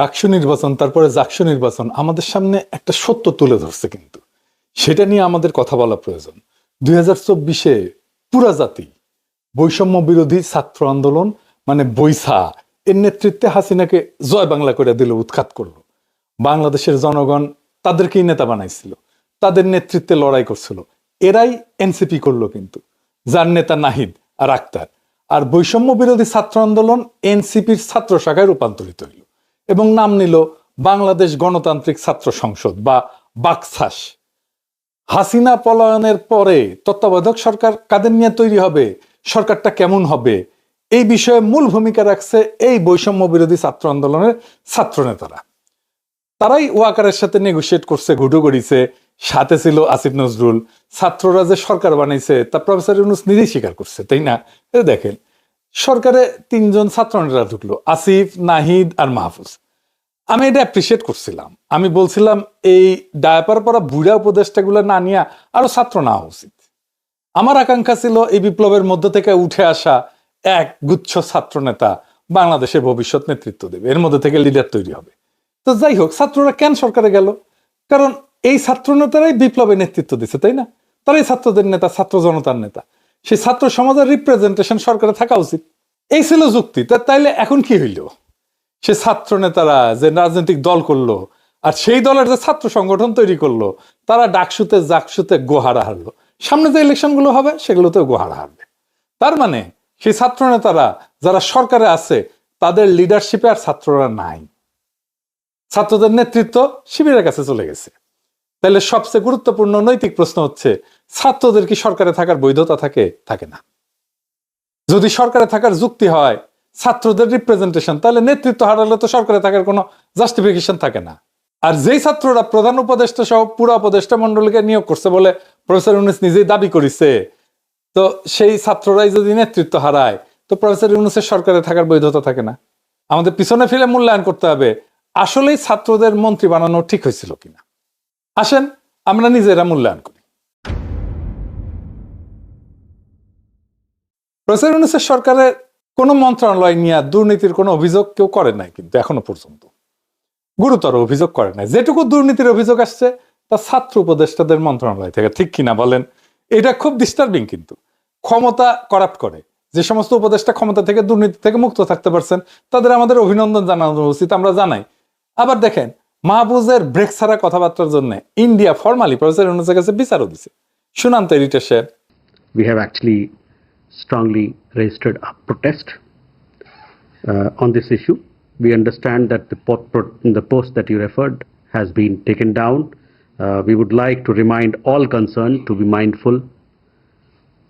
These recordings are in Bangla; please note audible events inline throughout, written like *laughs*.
ডাকসু নির্বাচন, তারপরে জাকসু নির্বাচন, আমাদের সামনে একটা সত্য তুলে ধরছে কিন্তু। সেটা নিয়ে আমাদের কথা বলা প্রয়োজন। দুই হাজার চব্বিশে পুরা জাতি বৈষম্য বিরোধী ছাত্র আন্দোলন মানে বৈসা, এর নেতৃত্বে হাসিনাকে জয় বাংলা করে দিল, উৎখাত করল। বাংলাদেশের জনগণ তাদেরকেই নেতা বানাইছিল, তাদের নেতৃত্বে লড়াই করছিল। এরাই এনসিপি করল কিন্তু, যার নেতা নাহিদ আর আক্তার। আর বৈষম্য বিরোধী ছাত্র আন্দোলন এনসিপির ছাত্র শাখায় রূপান্তরিত হইল। এবং নাম নিল বাংলাদেশ গণতান্ত্রিক ছাত্র সংসদ বা বাকসাস হাসিনা পলায়নের পরে তত্ত্বাবধায়ক সরকার কাদের নিয়ে তৈরি হবে? সরকারটা কেমন হবে? এই বিষয়ে মূল ভূমিকা রাখছে এই বৈষম্য বিরোধী ছাত্র আন্দোলনের ছাত্র নেতারা তারাই ওয়াকারের সাথে নেগোসিয়েট করছে, ঘুটু গড়িছে সাথে ছিল আসিফ নজরুল। ছাত্ররা যে সরকার বানাইছে, তা প্রফেসর ইউনুস নিজেই স্বীকার করছে, তাই না? দেখেন, সরকারে তিনজন ছাত্র নেতা ঢুকলো, আসিফ, নাহিদ আর মাহফুজ। আমি এটা অ্যাপ্রিসিয়েট করছিলাম। আমি বলছিলাম, এই ডায়াপার পরা বুড়া উপদেষ্টাগুলো না নিয়ে আরও ছাত্র না উচিত। আমার আকাঙ্ক্ষা ছিল এই বিপ্লবের মধ্য থেকে উঠে আসা এক গুচ্ছ ছাত্র নেতা বাংলাদেশের ভবিষ্যৎ নেতৃত্ব দেবে। এর মধ্যে থেকে লিডার তৈরি হবে। তো যাই হোক, ছাত্ররা কেন সরকারে গেল? কারণ এই ছাত্র নেতারাই বিপ্লবে নেতৃত্ব দিচ্ছে তাই না? তারাই ছাত্রদের নেতা, ছাত্র জনতার নেতা। সেই ছাত্র সমাজের রিপ্রেজেন্টেশন সরকারে থাকা উচিত। এই ছিল যুক্তি। তাইলে এখন কি হইল? সে ছাত্র নেতারা যে রাজনৈতিক দল করল, আর সেই দলের যে ছাত্র সংগঠন তৈরি করল, তারা ডাকসুতে, জাকসুতে গোহারা হারলো। সামনে যে ইলেকশনগুলো হবে, সেগুলোতেও গোহারা হারবে। তার মানে সেই ছাত্র নেতারা যারা সরকারে আছে, তাদের লিডারশিপে আর ছাত্ররা নাই। ছাত্রদের নেতৃত্ব শিবিরের কাছে চলে গেছে। তাহলে সবচেয়ে গুরুত্বপূর্ণ নৈতিক প্রশ্ন হচ্ছে, ছাত্রদের কি সরকারে থাকার বৈধতা থাকে? থাকে না। যদি সরকারে থাকার যুক্তি হয় ছাত্রদের রিপ্রেজেন্টেশন তাহলে নেতৃত্ব হারালে তো সরকারে থাকার কোনো জাস্টিফিকেশন থাকে না। আর যেই ছাত্ররা প্রধান উপদেষ্টা সহ পুরো উপদেষ্টা মন্ডলীকে নিয়োগ করছে বলে প্রফেসর ইউনুস নিজেই দাবি করেছে, তো সেই ছাত্ররাই যদি নেতৃত্ব হারায়, তো প্রফেসর ইউনুসের সরকারে থাকার বৈধতা থাকে না। আমাদের পিছনে ফিরে মূল্যায়ন করতে হবে। আসলেই ছাত্রদের মন্ত্রী বানানো ঠিক হয়েছিল কিনা? আসেন, আমরা নিজেরা মূল্যায়ন করি। প্রফেসর ইউনুসের সরকারের কোনো মন্ত্রণালয় নিয়ে দুর্নীতির কোনো অভিযোগ কেউ করে নাই কিন্তু এখনও পর্যন্ত। গুরুতর অভিযোগ করে নাই। যেটুকু দুর্নীতির অভিযোগ আসছে, তা ছাত্র উপদেষ্টাদের মন্ত্রণালয় থেকে ঠিক কিনা বলেন, এটা খুব ডিস্টার্বিং কিন্তু। ক্ষমতা করাপ্ট করে। যে সমস্ত উপদেষ্টা ক্ষমতা থেকে দুর্নীতি থেকে মুক্ত থাকতে পারছেন, তাদের আমাদের অভিনন্দন জানানো উচিত আমরা জানাই। আবার দেখেন, মাহবুজের ব্রেক ছাড়া কথাবার্তার জন্য ইন্ডিয়া ফর্মালি প্রফেসর ইউনুসের কাছে বিচারও দিছে। শুনান তো এডিটার সাহেব we have actually strongly registered a protest uh, on this issue. We understand that the, the post that you referred has been taken down. Uh, we would like to remind all concerned to be mindful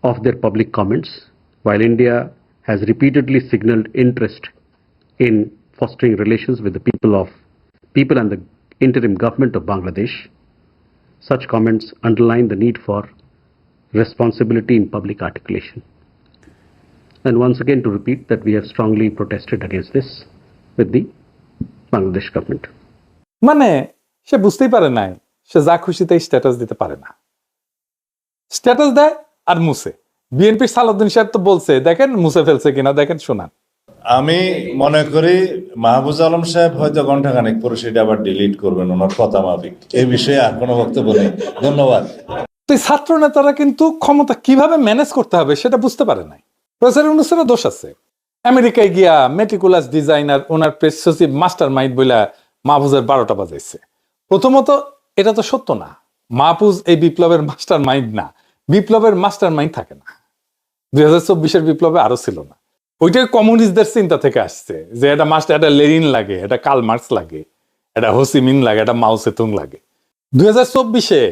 of their public comments. While India has repeatedly signaled interest in fostering relations with the people of people and the interim government of Bangladesh, such comments underline the need for responsibility in public articulation. And once again, to repeat that we have strongly protested against this with the Bangladesh government. মানে সে বুঝতেই পারে নাই সে যা খুশিতে স্ট্যাটাস দিতে পারে না। স্ট্যাটাস দেয় আর মুছে। বিএনপির সালাউদ্দিন সাহেব তো বলছে দেখেন মুছে ফেলছে কিনা দেখেন শোনান। আমি মনে করি মাহবুজ আলম সাহেব হয়তো ঘন্টাখানেক পরে সেটা আবার ডিলিট করবেন ওনার কথা মাফিক। এই বিষয়ে আর কোনো বক্তব্য নেই। ধন্যবাদ। তো ছাত্র নেতারা কিন্তু ক্ষমতা কীভাবে ম্যানেজ করতে হবে সেটা বুঝতে পারে নাই। প্রফেসর ইউনুসেরও দোষ আছে। আমেরিকায় গিয়া মেটিকুলাস ডিজাইনার ওনার প্রেস সচিব মাস্টার মাইন্ড বইলা মাহফুজের বারোটা বাজাইছে। প্রথমত, এটা তো সত্য না। মাহফুজ এই বিপ্লবের মাস্টার মাইন্ড না। বিপ্লবের মাস্টার মাইন্ড থাকে না। দুই হাজার চব্বিশের বিপ্লবে আরও ছিল না। ওইটাই কমিউনিস্টদের চিন্তা থেকে আসছে যে এটা মাস্টার এটা লেনিন লাগে, এটা কাল মার্কস লাগে, এটা হোসিমিন লাগে, এটা মাও সেতুং লাগে। দুই হাজার চব্বিশে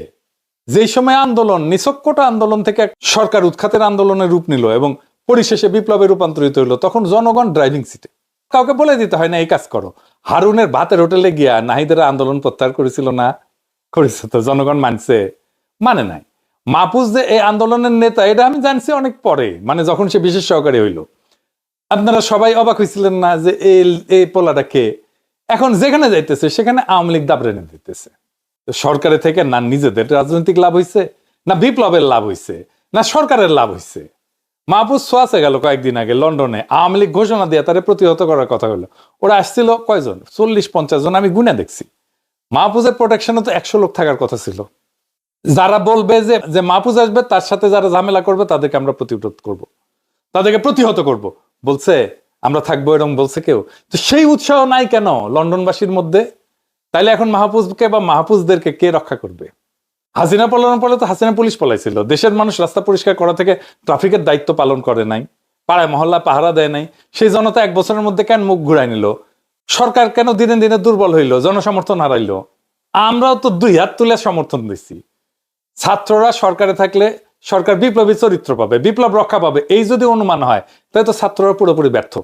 যেই সময় আন্দোলন নিছক্কটা আন্দোলন থেকে সরকার উৎখাতের আন্দোলনের রূপ নিল এবং পরিশেষে বিপ্লবে রূপান্তরিত হইল, তখন জনগণ ড্রাইভিং সিটে কাউকে বলে দিতে হয়, না, এই কাজ করো। হারুনের ভাতের হোটেলে গিয়া নাহিদের আন্দোলন প্রত্যাহার করেছিল না? করেছে তো, জনগণ মানছে? মানে নাই। মাহফুজ যে এই আন্দোলনের নেতা, এটা আমি জানছি অনেক পরে মানে যখন সে বিশেষ সহকারী হইল। আপনারা সবাই অবাক হয়েছিলেন না যে এই এই পোলাটা কে? এখন যেখানে যাইতেছে, সেখানে আওয়ামী লীগ দাবড়ে এনে দিতেছে সরকারের থেকে না নিজেদের রাজনৈতিক লাভ হইছে, না বিপ্লবের লাভ হইছে, না সরকারের লাভ হইছে। মাহফুজ সোয়াসে গেল কয়েকদিন আগে লন্ডনে। আওয়ামী লীগ ঘোষণা দিয়ে তারা প্রতিহত করার কথা হলো। ওরা আসছিল কয়জন? চল্লিশ, পঞ্চাশ জন। আমি গুনে দেখছি। মাহফুজের প্রোটেকশনে তো একশো লোক থাকার কথা ছিল। যারা বলবে যে যে মাহফুজ আসবে, তার সাথে যারা ঝামেলা করবে, তাদেরকে আমরা প্রতিরোধ করব। তাদেরকে প্রতিহত করব। বলছে, আমরা থাকব এরকম বলছে কেউ। তো সেই উৎসাহ নাই কেন লন্ডনবাসীর মধ্যে? তাইলে এখন মাহফুজকে বা মাহফুজদেরকে কে রক্ষা করবে? হাসিনা পলানোর পরে তো হাসিনা পুলিশ পলাইছিল। দেশের মানুষ রাস্তা পরিষ্কার করা থেকে ট্রাফিকের দায়িত্ব পালন করে নাই, পাড়ায় মহল্লা পাহারা দেয় নাই। সেই জনতা এক বছরের মধ্যে কেন মুখ ঘুরাই নিল? সরকার কেন দিনে দিনে দুর্বল হইল? জনসমর্থন হারাইলো? আমরাও তো দুই হাত তুলে সমর্থন দিচ্ছি ছাত্ররা সরকারে থাকলে সরকার বিপ্লবী চরিত্র পাবে, বিপ্লব রক্ষা পাবে, এই যদি অনুমান হয়, তাহলে তো ছাত্ররা পুরোপুরি ব্যর্থ।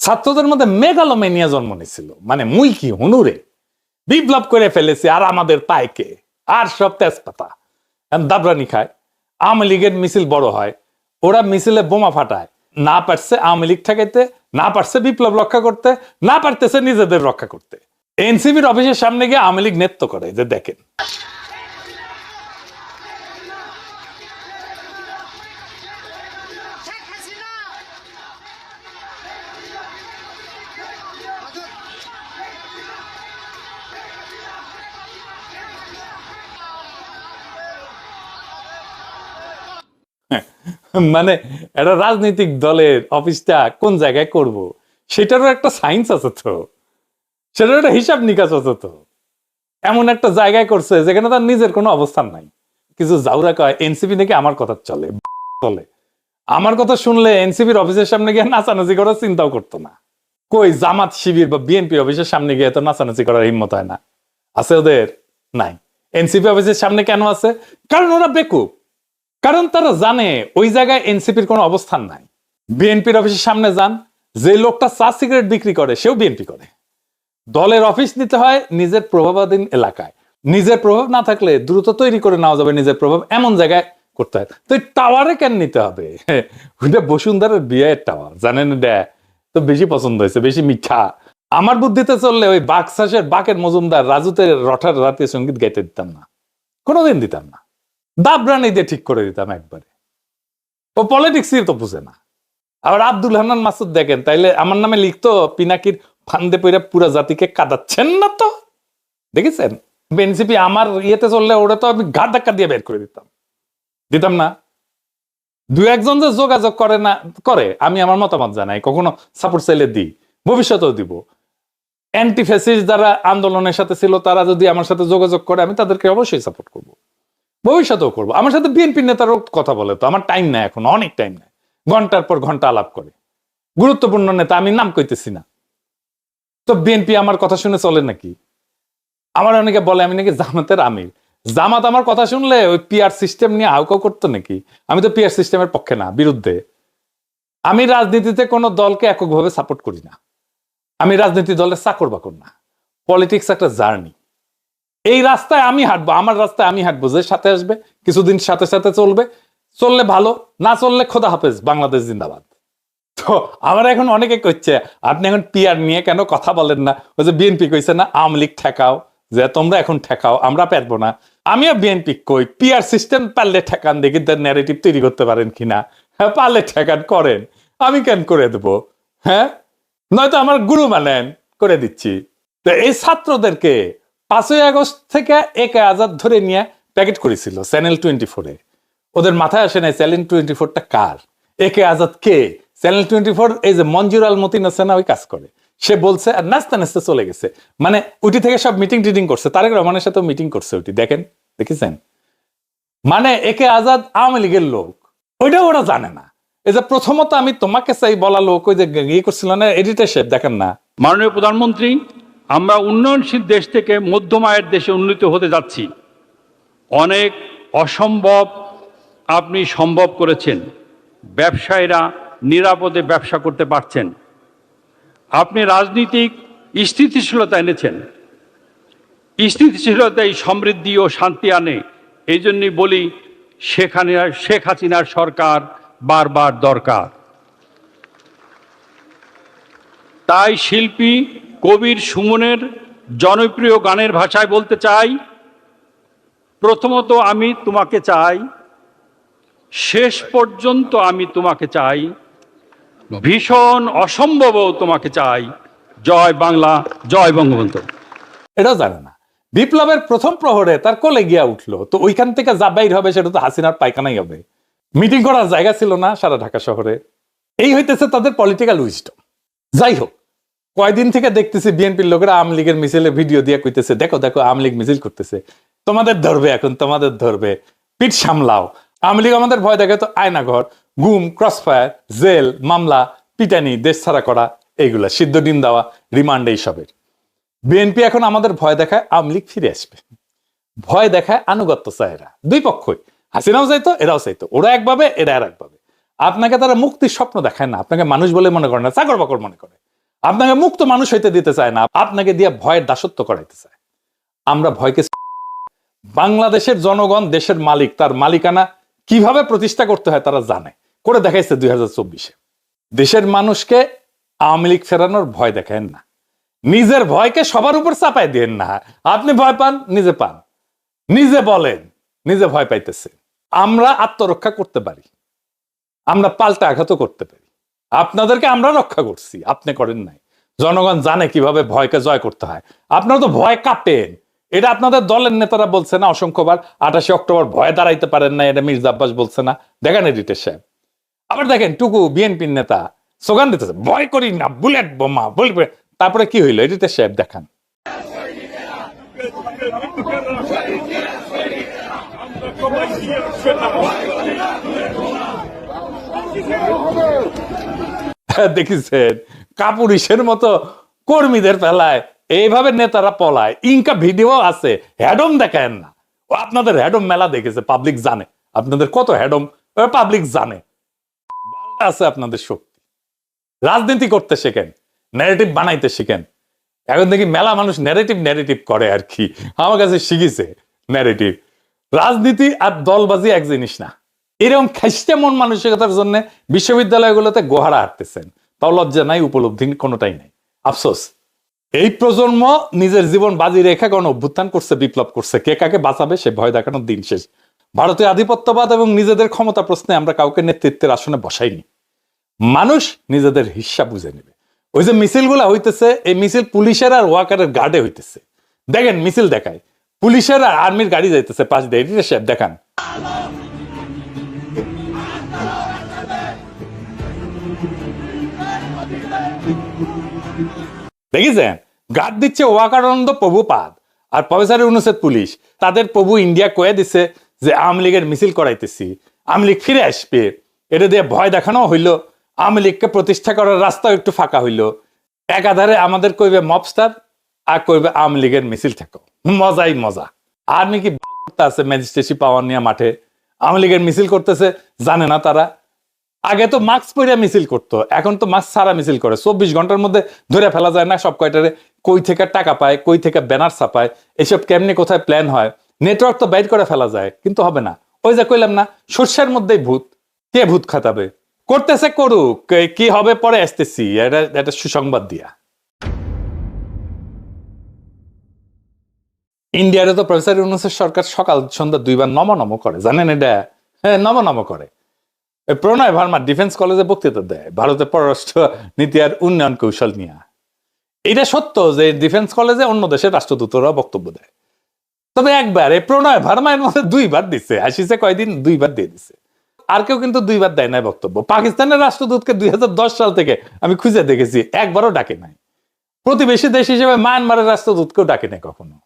ছাত্রদের মধ্যে মেগালোমেনিয়া জন্ম নিয়েছিল মানে মুই কি হুনুরে? বিপ্লব করে ফেলেছি, আর আমাদের পায়কে আর সব তেজপাতা। দাবরানি খায়, আওয়ামী লীগের মিছিল বড় হয়, ওরা মিছিলে বোমা ফাটায়। না পারছে আওয়ামী লীগ ঠেকাইতে, না পারছে বিপ্লব রক্ষা করতে, না পারতেছে নিজেদের রক্ষা করতে। এনসিবির অফিসের সামনে গিয়ে আওয়ামী লীগ নেত্য করে যে দেখেন। মানে একটা রাজনৈতিক দলের অফিসটা কোন জায়গায় করব? সেটারও একটা সায়েন্স আছে তো। সেটার একটা হিসাব নিকাশ আছে তো। এমন একটা জায়গায় করছে যেখানে তার নিজের কোনো অবস্থান নাই। কিছু জাউরা কয়, এনসিপি নাকি আমার কথা চলে *laughs* চলে। আমার কথা শুনলে এনসিপির অফিসের সামনে গিয়ে নাচানাচি করার চিন্তাও করতো না। কই জামাত শিবির বা বিএনপি অফিসের সামনে গিয়ে তো নাচানাচি করার হিম্মত হয় না। আছে ওদের? নাই। এনসিপি অফিসের সামনে কেন আছে? কারণ ওরা বেকুব। কারণ তারা জানে ওই জায়গায় এনসিপির কোনো অবস্থান নাই। বিএনপির অফিসের সামনে যান, যে লোকটা চা সিগারেট বিক্রি করে, সেও বিএনপি করে। দলের অফিস নিতে হয় নিজের প্রভাবাধীন এলাকায়। নিজের প্রভাব না থাকলে দ্রুত তৈরি করে নেওয়া যাবে নিজের প্রভাব এমন জায়গায় করতে হয়। তো টাওয়ারে কেন নিতে হবে? *laughs* ওইটা বসুন্ধরার বিয়ের টাওয়ার, জানেন এটা? তো বেশি পছন্দ হয়েছে, বেশি মিঠা। আমার বুদ্ধিতে চললে ওই বাকশাসের বাকের মজুমদার রাজুতের রঠার রাতে সংগীত গাইতে দিতাম না। কোনোদিন দিতাম না। দাবরানি দিয়ে ঠিক করে দিতাম একবারে। ও পলিটিক্সই তো বুঝে না। আবার আব্দুল হান্নান মাসুদ দেখেন, তাইলে আমার নামে লিখতো, পিনাকির ফান্দে পইরা পুরা জাতিকে কাঁদাচ্ছেন না তো? দেখেছেন? এনসিপি আমার ইয়েতে চললে ওটা তো আমি ঘাট ধাক্কা দিয়ে বের করে দিতাম। দিতাম না। দু একজন যে যোগাযোগ করে না, করে, আমি আমার মতামত জানাই, কখনো সাপোর্ট চাইলে দিই, ভবিষ্যতেও দিব। অ্যান্টি ফ্যাসিস্ট যারা আন্দোলনের সাথে ছিল, তারা যদি আমার সাথে যোগাযোগ করে, আমি তাদেরকে অবশ্যই সাপোর্ট করব। ভবিষ্যতেও করব। আমার সাথে বিএনপি নেতারও কথা বলে তো, আমার টাইম নাই এখন, অনেক টাইম নাই। ঘণ্টার পর ঘণ্টা আলাপ করে। গুরুত্বপূর্ণ নেতা, আমি নাম কইতেছি না। তো বিএনপি আমার কথা শুনে চলে নাকি? আমার অনেকে বলে, আমি নাকি জামাতের আমির। জামাত আমার কথা শুনলে ওই পিআর সিস্টেম নিয়ে হাউকাউ করতো নাকি? আমি তো পিআর সিস্টেমের পক্ষে না, বিরুদ্ধে। আমি রাজনীতিতে কোনো দলকে এককভাবে সাপোর্ট করি না। আমি রাজনীতি দলের চাকর বাকর না। পলিটিক্স একটা জার্নি এই রাস্তায় আমি হাঁটবো, আমার রাস্তায় আমি হাঁটবো, যে সাথে আসবে, কিছুদিন সাথে সাথে চলবে, চললে ভালো, না চললে খোদা হাফেজ, বাংলাদেশ জিন্দাবাদ। তো আমার এখন অনেকে কইছে, আপনি এখন পিআর নিয়ে কেন কথা বলেন না? ওই যে বিএনপি কইছে না, আওয়ামী লীগ ঠেকাও, যে তোমরা এখন ঠেকাও, আমরা পারব না। আমিও বিএনপি কই পিয়ার সিস্টেম পারলে ঠেকান দেখি, তার ন্যারেটিভ তৈরি করতে পারেন কিনা? হ্যাঁ পারলে ঠেকান করেন। আমি কেন করে দেবো? হ্যাঁ? নয়তো আমার গুরু মানেন, করে দিচ্ছি। তো এই ছাত্রদেরকে পাঁচই আগস্ট থেকে এক আজাদ ধরে নিয়ে প্যাকেট করেছিল চ্যানেল টোয়েন্টি ফোরে ওদের মাথায় আসে নাই, চ্যানেল টোয়েন্টি ফোরটা কার? একে আজাদ কে? চ্যানেল টোয়েন্টি ফোর এই যে মঞ্জুর আল মতিন ওই কাজ করে। সে বলছে, আর নাচতে নাচতে চলে গেছে। মানে উটি থেকে সব মিটিং টিটিং করছে। তারেক রহমানের সাথে মিটিং করছে উটি দেখেন, দেখেছেন? মানে একে আজাদ আওয়ামী লীগের লোক। ওইটা ওরা জানে না। এই যে প্রথমত আমি তোমাকে চাই বলা লোক, ওই যে ইয়ে করছিল না, এডিটার সাহেব, দেখেন না। মাননীয় প্রধানমন্ত্রী আমরা উন্নয়নশীল দেশ থেকে মধ্যম আয়ের দেশে উন্নীত হতে যাচ্ছি। অনেক অসম্ভব আপনি সম্ভব করেছেন। ব্যবসায়ীরা নিরাপদে ব্যবসা করতে পারছেন। আপনি রাজনীতিক স্থিতিশীলতা এনেছেন। স্থিতিশীলতাই সমৃদ্ধি ও শান্তি আনে। এই জন্যই বলি হাসিনার শেখ হাসিনার সরকার বারবার দরকার। তাই শিল্পী কবির সুমনের জনপ্রিয় গানের ভাষায় বলতে চাই, প্রথমত আমি তোমাকে চাই, শেষ পর্যন্ত আমি তোমাকে চাই, ভীষণ অসম্ভবও তোমাকে চাই। জয় বাংলা, জয় বঙ্গবন্ধু। এটা জানে না। বিপ্লবের প্রথম প্রহরে তার কোলে গিয়া উঠল, তো ওইখান থেকে যা বাইর হবে সেটা তো হাসিনার পায়খানাই হবে। মিটিং করার জায়গা ছিল না সারা ঢাকা শহরে। এই হইতেছে তাদের পলিটিক্যাল উইস্টম যাই হোক কয়দিন থেকে দেখতেছি বিএনপির লোকেরা আওয়ামী লীগের মিছিলে ভিডিও দিয়ে কইতেছে, দেখো দেখো, আওয়ামী লীগ মিছিল করতেছে। তোমাদের ধরবে এখন, তোমাদের ধরবে। পিঠ সামলাও। আওয়ামী লীগ আমাদের ভয় দেখে তো আয়নাঘর, গুম, ক্রসফায়ার, জেল, মামলা, পিটানি, দেশ ছাড়া করা, এইগুলা, সিদ্ধ ডিম দেওয়া, রিমান্ড এইসবের বিএনপি এখন আমাদের ভয় দেখায় আওয়ামী লীগ ফিরে আসবে। ভয় দেখায় আনুগত্য চায় এরা দুই পক্ষই। হাসিনাও চাইতো, এরাও চাইতো। ওরা একভাবে এরা আর একভাবে আপনাকে তারা মুক্তির স্বপ্ন দেখায় না। আপনাকে মানুষ বলে মনে করে না, চাকর বাকর মনে করে। আপনাকে মুক্ত মানুষ হইতে দিতে চায় না, আপনাকে দিয়ে ভয়ের দাসত্ব করাইতে চায়। আমরা ভয়কে বাংলাদেশের জনগণ, দেশের মালিক, তার মালিকানা কীভাবে প্রতিষ্ঠা করতে হয় তারা জানে। করে দেখাইছে দুই হাজার চব্বিশে। দেশের মানুষকে আওয়ামী লীগ ফেরানোর ভয় দেখায় না। নিজের ভয়কে সবার উপর চাপাই দিয়েন না। আপনি ভয় পান, নিজে পান। নিজে বলেন, নিজে ভয় পাইতেছে আমরা আত্মরক্ষা করতে পারি। আমরা পাল্টা আঘাতও করতে পারি। আপনাদেরকে আমরা রক্ষা করছি, আপনি করেন নাই। জনগণ জানে কীভাবে ভয়কে জয় করতে হয়। আপনারা তো ভয় কাঁপেন এটা আপনাদের দলের নেতারা বলছে না, অসংখ্যবার। আঠাশে অক্টোবর ভয় দাঁড়াইতে পারেন না, এটা মির্জা আব্বাস বলছে না। দেখেন এডিটের সাহেব। আবার দেখেন টুকু বিএনপির নেতা স্লোগান দিতেছে, ভয় করি না, বুলেট বোমা বলবে তারপরে কি হইল? এডিটের সাহেব দেখান। দেখিছেন কাপুরিশের মতো কর্মীদের ফেলায়, এইভাবে নেতারা পলায়। ইনকা ভিডিও আছে হ্যাডম দেখায় না। ও আপনাদের হ্যাডম মেলা দেখেছে পাবলিক জানে। আপনাদের কত হ্যাডম পাবলিক জানে। আছে আপনাদের শক্তি। রাজনীতি করতে শেখেন ন্যারেটিভ বানাইতে শিখেন। এখন দেখি মেলা মানুষ ন্যারেটিভ ন্যারেটিভ করে আর কি। আমার কাছে শিখেছে ন্যারেটিভ রাজনীতি আর দলবাজি এক জিনিস না। এরকম খাইস্টে মন মানসিকতার জন্য বিশ্ববিদ্যালয়গুলোতে গোহারা হাঁটতেছেন। তাও লজ্জা নাই, উপলব্ধি কোনোটাই নাই। আফসোস। এই প্রজন্ম নিজের জীবন বাজি রেখে গণ অভ্যুত্থান করছে, বিপ্লব করছে, কে কাকে বাঁচাবে সে ভয় দেখানোর দিন শেষ। ভারতীয় আধিপত্যবাদ এবং নিজেদের ক্ষমতা প্রশ্নে আমরা কাউকে নেতৃত্বের আসনে বসাইনি। মানুষ নিজেদের হিসাব বুঝে নেবে। ওই যে মিছিলগুলা হইতেছে, এই মিছিল পুলিশের আর ওয়াকারের গার্ডে হইতেছে। দেখেন, মিছিল দেখায়। পুলিশের আর আর্মির গাড়ি যাইতেছে পাঁচ দিয়ে সাহেব দেখান। দেখেছেন? গার্ড দিচ্ছে ওয়াকারানন্দ প্রভুপাদ আর প্রফেসর ইউনুসেদ পুলিশ। তাদের প্রভু ইন্ডিয়া কয়ে দিছে যে আওয়ামী লীগের মিছিল করাইতেছি। আওয়ামী লীগ ফিরে আসবে। এটা দিয়ে ভয় দেখানো হইল। আওয়ামী লীগকে প্রতিষ্ঠা করার রাস্তা একটু ফাঁকা হইল। একাধারে আমাদের কইবে মবস্টার আর কইবে আওয়ামী লীগের মিছিল থাকো। মজাই মজা। আর্মি কি বাল করতে আছে ম্যাজিস্ট্রেসি পাওয়ার নিয়ে মাঠে। আওয়ামী লীগের মিছিল করতেছে, জানে না তারা। আগে তো মাস্ক পরে মিছিল করতো, এখন তো মাস্ক ছাড়া মিছিল করে। চব্বিশ ঘণ্টার মধ্যে ধরে ফেলা যায় না সব কয়টারে, কই থেকে টাকা পায়, কই থেকে ব্যানার ছাপায়, এসব কেমনি কোথায় প্ল্যান হয়? নেটওয়ার্ক তো বাইর করে ফেলা যায়, কিন্তু হবে না। ওই যে কইলাম না শস্যের মধ্যেই ভূত। কে ভূত খাতাবে করতেছে করুক, কি হবে পরে আসতেছি। এটা এটা সুসংবাদ দিয়া। ইন্ডিয়ারে তো প্রফেসর ইউনুসের সরকার সকাল সন্ধ্যা দুইবার নম নম করে, জানেন এটা? হ্যাঁ নম নম করে। প্রণয় ভার্মা ডিফেন্স কলেজে বক্তৃতা দেয়, ভারতের পররাষ্ট্র নীতি আর উন্নয়ন কৌশল নিয়ে। এটা সত্য যে ডিফেন্স কলেজে অন্য দেশের রাষ্ট্রদূতরা বক্তব্য দেয়। তবে একবার এই প্রণয় ভার্মা এর মধ্যে দুইবার দিচ্ছে আসিছে কয়দিন, দুইবার দিয়ে দিছে। আর কেউ কিন্তু দুইবার দেয় নাই বক্তব্য। পাকিস্তানের রাষ্ট্রদূতকে দুই হাজার দশ সাল থেকে আমি খুঁজে দেখেছি, একবারও ডাকে নাই। প্রতিবেশী দেশ হিসেবে মায়ানমারের রাষ্ট্রদূতকেও ডাকে নাই কখনো।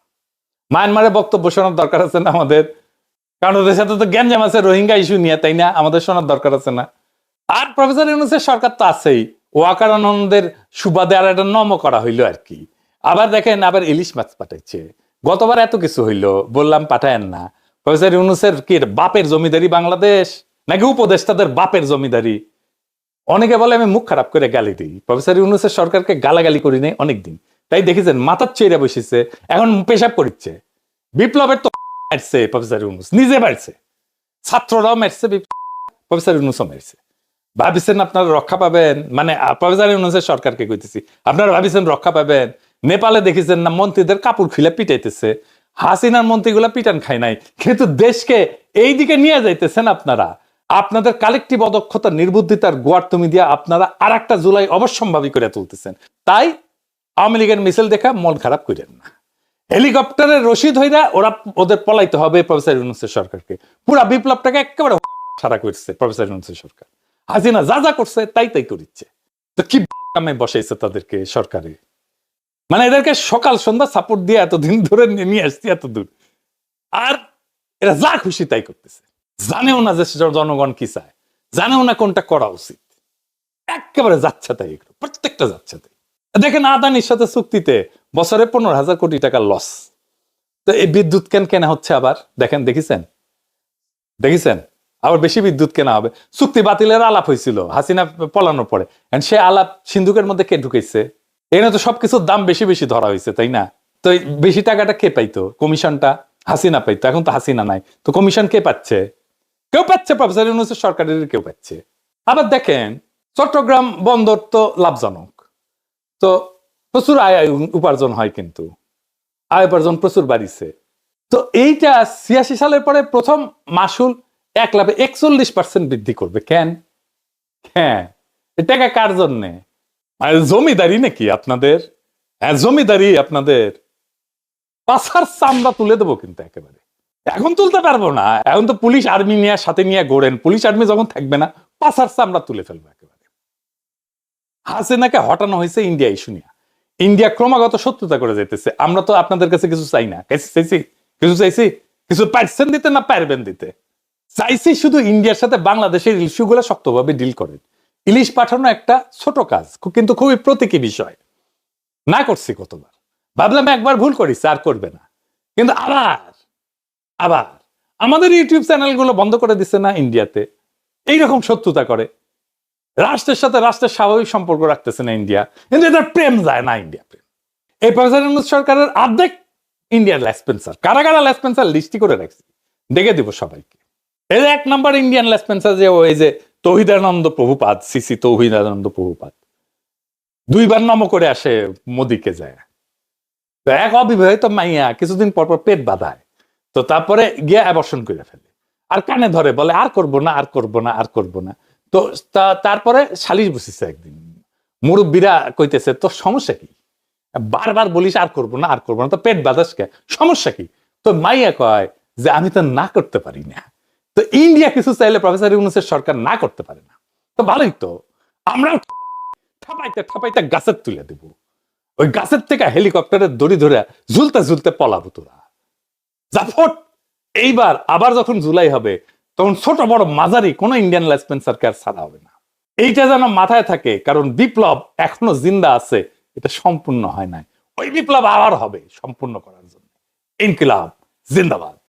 মায়ানমারের বক্তব্য শোনার দরকার আছে না আমাদের? কারণ ওদের সাথে তো গ্যাঞ্জাম আছে, রোহিঙ্গা ইস্যু নিয়ে, তাই না? আমাদের শোনার দরকার আছে না। আর প্রফেসর ইউনুসের সরকার তো আছেই। ওয়াকার আনন্দের সুবাদে আর একটা নম করা হইল আর কি। আবার দেখেন, আবার ইলিশ মাছ পাঠাইছে। গতবার এত কিছু হইল, বললাম পাঠায়েন না। প্রফেসর ইউনুসের কি বাপের জমিদারি বাংলাদেশ? নাকি উপদেষ্টাদের বাপের জমিদারি? অনেকে বলে, আমি মুখ খারাপ করে গালি দিই। প্রফেসর ইউনুসের সরকারকে গালাগালি করি নাই অনেকদিন। তাই দেখেছেন, মাথার চেয়ে বসেছে, এখন পেশাব করিচ্ছে। বিপ্লবের তো মারছে প্রফেসর ইউনুস নিজে মারছে ছাত্ররাও মারছে প্রফেসর ইউনুসও মারছে ভাবিছেন আপনারা রক্ষা পাবেন? মানে প্রফেসর ইউনুসের সরকারকে কইতেছি। আপনারা ভাবিছেন রক্ষা পাবেন? নেপালে দেখেছেন না, মন্ত্রীদের কাপড় খুলে পিটাইতেছে। হাসিনার মন্ত্রীগুলা পিটান খায় নাই। কিন্তু দেশকে এই দিকে নিয়ে যাইতেছেন আপনারা। আপনাদের কালেকটিভ অদক্ষতা, নির্বুদ্ধিতার গোয়ার তুমি দিয়া আপনারা আর একটা জুলাই অবশ্যম্ভাবী করে তুলতেছেন। তাই আওয়ামী লীগের মিছিল দেখা মন খারাপ করেন না। হেলিকপ্টারের রশিদ হইরা ওরা ওদের পলাইতে হবে প্রফেসর ইউনুসের সরকারকে। পুরা বিপ্লবটাকে একেবারে সারা করছে প্রফেসর ইউনুসের সরকার। হাসিনা যা যা করছে, তাই তাই করিচ্ছে। তো কি কামে বসাইছে তাদেরকে সরকারে? মানে এদেরকে সকাল সন্ধ্যা সাপোর্ট দিয়ে এতদিন ধরে নিয়ে আসছি এত দূর আর এরা যা খুশি তাই করতেছে। জানেও না যে জনগণ কি চায়। জানেও না কোনটা করা উচিত। একেবারে যাচ্ছে তাই প্রত্যেকটা যাচ্ছে তাই। দেখেন আদানির সাথে চুক্তিতে বছরে পনেরো হাজার কোটি টাকা লস তো এই বিদ্যুৎ কেন কেনা হচ্ছে আবার? দেখেন, দেখেছেন? দেখেছেন? আবার বেশি বিদ্যুৎ কেনা হবে। চুক্তি বাতিলের আলাপ হয়েছিল, হাসিনা পলানোর পরে। সে আলাপ সিন্ধুকের মধ্যে কে ঢুকেছে এখানে তো সবকিছুর দাম বেশি বেশি ধরা হয়েছে, তাই না? তো বেশি টাকাটা কে পাইতো? কমিশনটা? হাসিনা পাইতো, এখন তো হাসিনা নাই। তো কমিশন কে পাচ্ছে? কেউ পাচ্ছে, প্রফেসর ইউনুসের সরকারের কেউ পাচ্ছে। আবার দেখেন, চট্টগ্রাম বন্দর তো লাভজনক। তো প্রচুর আয় উপার্জন হয় কিন্তু। আয় উপার্জন প্রচুর বাড়িছে। তো এইটা ছিয়াশি সালের পরে প্রথম মাসুল এক লাভে একচল্লিশ পার্সেন্ট বৃদ্ধি করবে। কেন? হ্যাঁ টাকা কার জন্যে? জমিদারি নাকি আপনাদের? হ্যাঁ জমিদারি আপনাদের? পাশার চামড়া তুলে দেবো কিন্তু একেবারে। এখন তুলতে পারব না। এখন তো পুলিশ আর্মি নিয়ে, সাথে নিয়ে গড়েন। পুলিশ আর্মি যখন থাকবে না পাশার চামড়া তুলে ফেলব একেবারে। হাসিনাকে হটানো হয়েছে ইন্ডিয়া ইস্যু নিয়ে। ইন্ডিয়া ক্রমাগত শত্রুতা করে যেতেছে আমরা তো আপনাদের কাছে কিছু চাই না। চাইছি? কিছু চাইছি? কিছু পারছেন দিতে না পারবেন দিতে? চাইছি শুধু ইন্ডিয়ার সাথে বাংলাদেশের ইস্যুগুলো শক্তভাবে ডিল করেন। ইলিশ পাঠানো একটা ছোট কাজ কিন্তু খুবই প্রতীকী বিষয়। না করছি কতবার। ভাবলাম একবার ভুল করিস আর করবে না। কিন্তু আবার আবার। আমাদের ইউটিউব চ্যানেলগুলো বন্ধ করে দিচ্ছে না ইন্ডিয়াতে? এইরকম শত্রুতা করে। রাষ্ট্রের সাথে রাষ্ট্রের স্বাভাবিক সম্পর্ক রাখতেছে না ইন্ডিয়া, কিন্তু এটা প্রেম যায় না ইন্ডিয়া প্রেম। এই প্রেসিডেন্ট সরকারের অর্ধেক ইন্ডিয়ার লেসপেন্সার কারা কারা লেসপেন্সার লিস্টি করে রাখছি, দেখে দিব সবাইকে। এই এক নম্বর ইন্ডিয়ান লেসপেন্সার যে ওই যে তৌহিদানন্দ প্রভুপাদ সিসি তৌহিদানন্দ প্রভুপাত, দুইবার নম করে আসে মোদিকে যায়। তো এক অবিবাহিত মাইয়া কিছুদিন পর পর পেট বাঁধায়, তো তারপরে গিয়ে অ্যাবর্শন করে ফেলে। আর কানে ধরে বলে, আর করব না, আর করব না, আর করব না। তো তারপরে সালিশ বসেছে একদিন। মুরব্বীরা কইতেছে, তোর সমস্যা কি? বারবার বলিস, আর করব না, আর করব না। তো পেট বাতাস কে? সমস্যা কি? তো মাইয়া কয় যে, আমি তো না করতে পারি না। তো ইন্ডিয়া কিছু চাইলে প্রফেসর ইউনুসের সরকার না করতে পারে না। তো ভালোই তো, আমরাও ঠাপাইতে ঠাপাইতে গাছের তুলে দেব। ওই গাছের থেকে হেলিকপ্টারের দড়ি ধরে ঝুলতে ঝুলতে পলাবো তোরা। এইবার, আবার যখন জুলাই হবে তখন ছোট বড় মাঝারি কোনো ইন্ডিয়ান লেসপেন্সারকে আর ছাড়া হবে না। এইটা যেন মাথায় থাকে, কারণ বিপ্লব এখনও জিন্দা আছে, এটা সম্পূর্ণ হয় নাই। ওই বিপ্লব আবার হবে সম্পূর্ণ করার জন্য। ইনকিলাব, জিন্দাবাদ।